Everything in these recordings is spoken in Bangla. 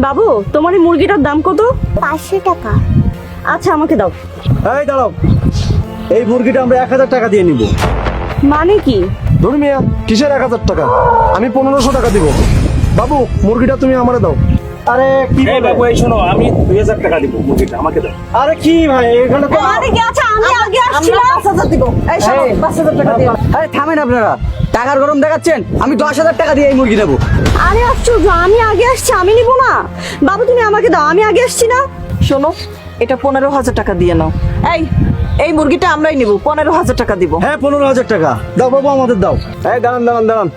বাবু তোমার এই মুরগিটার দাম কত? পাঁচশো টাকা। আচ্ছা আমাকে দাও। এই দাঁড়াও। এই মুরগিটা আমরা এক হাজার টাকা দিয়ে নিব। মানে কি? ধরুন মিয়া কিসের এক হাজার টাকা? আমি পনেরোশো টাকা দিব। বাবু মুরগিটা তুমি আমারে দাও। আরে কি বাবু এই শোনো আমি দুই হাজার টাকা দিব মুরগিটা আমাকে দাও। আরে কি ভাই এখানে তো মানে কি আচ্ছা আমি আগে আসছিলাম এই শোনো, পাঁচ হাজার টাকা দিও আরে থামেন আপনারা। টাকার গরম দেখাচ্ছেন আমি দশ হাজার টাকা দিয়ে এই মুরগি নেব। আরে আশ্চর্য আমি আগে আসছি আমি নিব না? বাবু তুমি আমাকে দাও আমি আগে আসছি না। শোনো এটা পনেরো হাজার টাকা দিয়ে নাও। এই এই মুরগিটা আমরাই নিব পনেরো হাজার টাকা দিব। হ্যাঁ পনেরো হাজার টাকা। দাও বাবু আমাদের দাও। হ্যাঁ দাঁড়ান দাঁড়ান দাঁড়ান।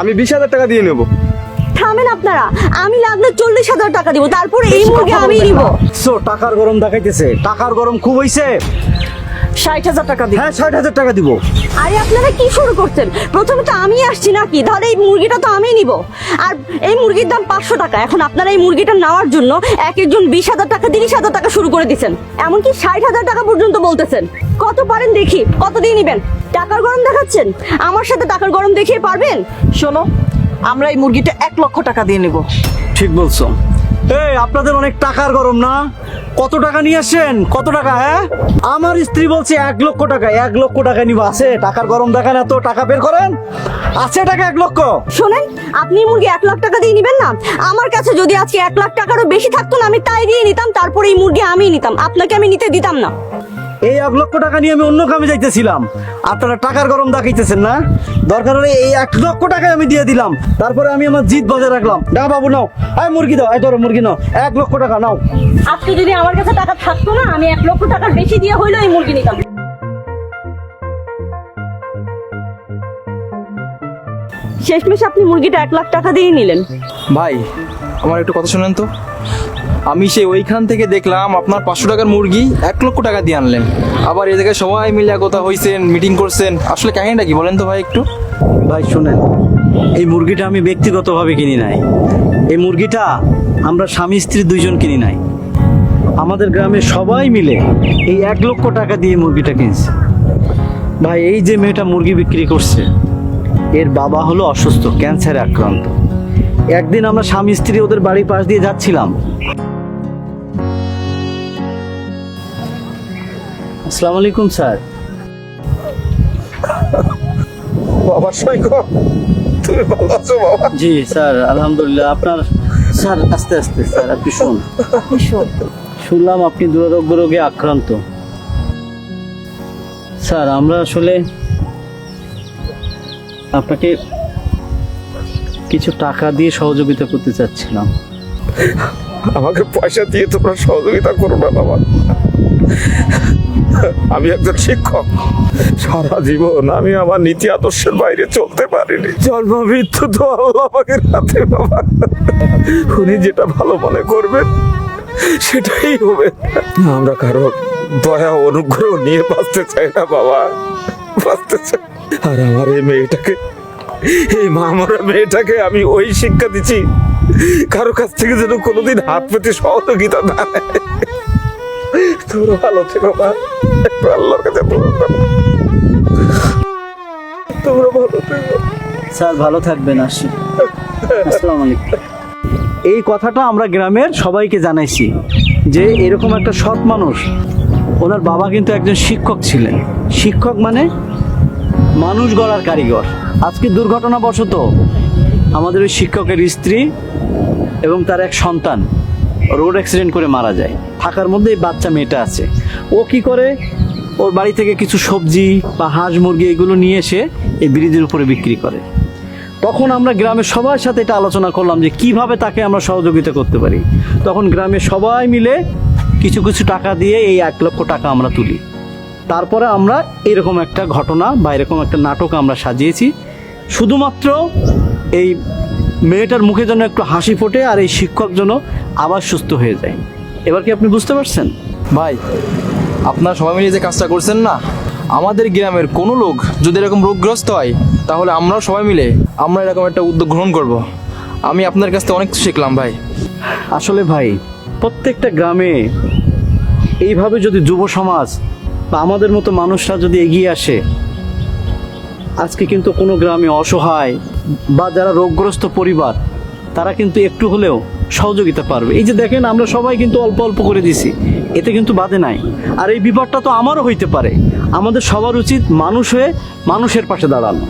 আমি বিশ হাজার টাকা দিয়ে নেব। থামেন আপনারা? আমি লাগলে চল্লিশ হাজার টাকা দিব তারপরে এই মুরগি আমি নিব। সো টাকার গরম দেখাইতেছে। টাকার গরম খুব হইছে। ষাট হাজার টাকা দিব। হ্যাঁ ষাট হাজার টাকা দিব। আরে আপনারা কি শুরু করছেন? প্রথমে তো আমি আসছি নাকি? তাহলে এই মুরগিটা তো আমি নিব। আর এই মুরগির দাম পাঁচশো টাকা। এখন আপনারা এই মুরগিটা নেওয়ার জন্য এক একজন বিশ হাজার টাকা তিরিশ হাজার টাকা শুরু করে দিচ্ছেন এমনকি ষাট হাজার টাকা পর্যন্ত বলতেছেন। কত পারেন দেখি কত দিয়ে নিবেন? টাকার গরম দেখাচ্ছেন? আমার সাথে টাকার গরম দেখিয়ে পারবেন? শোনো আমরা এই মুরগিটা এক লক্ষ টাকা দিয়ে নেব। ঠিক বলছো। এই আপনাদের অনেক টাকার গরম না? কত টাকা নিয়ে আসেন? কত টাকা হ্যাঁ? আমার স্ত্রী বলছে এক লক্ষ টাকা এক লক্ষ টাকা নিব। আছে টাকার গরম দেখান এত টাকা বের করেন। আছে টাকা এক লক্ষ? শোনেন আপনি মুরগি এক লাখ টাকা দিয়ে নিবেন না? আমার কাছে যদি আজকে এক লাখ টাকারও বেশি থাকতো না আমি তাই দিয়ে নিতাম তারপরে এই মুরগি আমি নিতাম। আপনাকে আমি নিতে দিতাম না। এই এক লক্ষ টাকা নিয়ে আমি অন্য কামে যাইতেছিলাম। আপনারা টাকার গরম দেখাইতেছেন না? দরকার হলে এই এক লক্ষ টাকায় আমি দিয়ে দিলাম। তারপরে আমি আমার জিত বজায় রাখলাম। না বাবু, নাও। আয় মুরগি দাও আয় ধরো মুরগি নাও। এক লক্ষ টাকা, নাও। আজকে যদি আমার কাছে টাকা থাকতো না, আমি এক লক্ষ টাকার বেশি দিয়ে হইল এই মুরগি নিতাম। শেষমেশ আপনি মুরগিটা এক লাখ টাকা দিয়ে নিলেন। ভাই আমার একটু কথা শুনেন তো। আমি সেই ওইখান থেকে দেখলাম আপনার পাঁচশো টাকার মুরগি এক লক্ষ টাকা দিয়ে আনলেন। আবার এ জায়গায় সবাই মিলে কথা হয়েছেন মিটিং করছেন। আসলে কাহিনীটা কি বলেন তো ভাই একটু? ভাই শুনেন এই মুরগিটা আমি ব্যক্তিগতভাবে কিনি নাই। এই মুরগিটা আমরা স্বামী স্ত্রী দুইজন কিনি নাই। আমাদের গ্রামে সবাই মিলে এই এক লক্ষ টাকা দিয়ে মুরগিটা কিনছে। ভাই এই যে মেয়েটা মুরগি বিক্রি করছে এর বাবা হলো অসুস্থ ক্যান্সারে আক্রান্ত। একদিন আমরা স্বামী স্ত্রী ওদের বাড়ির পাশ দিয়ে যাচ্ছিলাম। আসসালামু আলাইকুম স্যার। বাবার সৈক তুমি ভালো আছো বাবা? জি স্যার আলহামদুলিল্লাহ। আপনার স্যার আস্তে আস্তে স্যার আপনি শুন শুনলাম আপনি দুরারোগ্য রোগে আক্রান্ত। স্যার আমরা আসলে আপনাকে কিছু টাকা দিয়ে সহযোগিতা করতে চাচ্ছিলাম। আমাকে পয়সা দিয়ে তোমরা সহযোগিতা করো না, বাবা। আমি একজন শিক্ষক। সারা জীবন আমি আমার নীতি আদর্শের বাইরে চলতে পারিনি। জন্ম, মৃত্যু তো আল্লাহ হাতে বাবা। উনি যেটা ভালো মনে করবেন, সেটাই হবে। আমরা কারও দয়া অনুগ্রহ নিয়ে বাঁচতে চাই না, বাবা। বাঁচতে চাই আর আমার এই মেয়েটাকে, এই মামরা মেয়েটাকে আমি ওই শিক্ষা দিচ্ছি। কারও কাছ থেকে যেন কোনোদিন হাত পেতে সহযোগিতা না তোমরা ভালো থেকো, মা। আল্লাহর কাছে তোমরা ভালো থেকো। স্যার, ভালো থাকবেন, আসি। আসসালামু আলাইকুম। এই কথাটা আমরা গ্রামের সবাইকে জানাইছি যে এরকম একটা সৎ মানুষ ওনার বাবা কিন্তু একজন শিক্ষক ছিলেন। শিক্ষক মানে মানুষ গড়ার কারিগর। আজকে দুর্ঘটনাবশত আমাদের ওই শিক্ষকের স্ত্রী এবং তার এক সন্তান রোড অ্যাক্সিডেন্ট করে মারা যায়। থাকার মধ্যে এই বাচ্চা মেয়েটা আছে। ও কি করে? ওর বাড়ি থেকে কিছু সবজি বা হাঁস মুরগি এগুলো নিয়ে এসে এই ব্রিজের উপরে বিক্রি করে। তখন আমরা গ্রামের সবার সাথে এটা আলোচনা করলাম যে কীভাবে তাকে আমরা সহযোগিতা করতে পারি। তখন গ্রামের সবাই মিলে কিছু কিছু টাকা দিয়ে এই এক লক্ষ টাকা আমরা তুলি। তারপরে আমরা এরকম একটা ঘটনা বা এরকম একটা নাটক আমরা সাজিয়েছি। শুধুমাত্র এই মেয়েটার মুখে যেন একটু হাসি ফোটে আর এই শিক্ষক যেন আবার সুস্থ হয়ে যায়। এবার কি আপনি বুঝতে পারছেন? ভাই আপনার সবাই মিলে যে কাজটা করছেন না? আমাদের গ্রামের কোনো লোক যদি এরকম রোগগ্রস্ত হয় তাহলে আমরাও সবাই মিলে আমরা এরকম একটা উদ্যোগ গ্রহণ করব। আমি আপনার কাছ থেকে অনেক কিছু শিখলাম ভাই। আসলে ভাই প্রত্যেকটা গ্রামে এইভাবে যদি যুব সমাজ বা আমাদের মতো মানুষরা যদি এগিয়ে আসে, আজকে কিন্তু কোনো গ্রামে অসহায় বা যারা রোগগ্রস্ত পরিবার, তারা কিন্তু একটু হলেও সহযোগিতা পারবে। এই যে দেখেন, আমরা সবাই কিন্তু অল্প অল্প করে দিছি। এতে কিন্তু বাদে নাই। আর এই বিপদটা তো আমারও হইতে পারে। আমাদের সবার উচিত মানুষ হয়ে মানুষের পাশে দাঁড়ানো।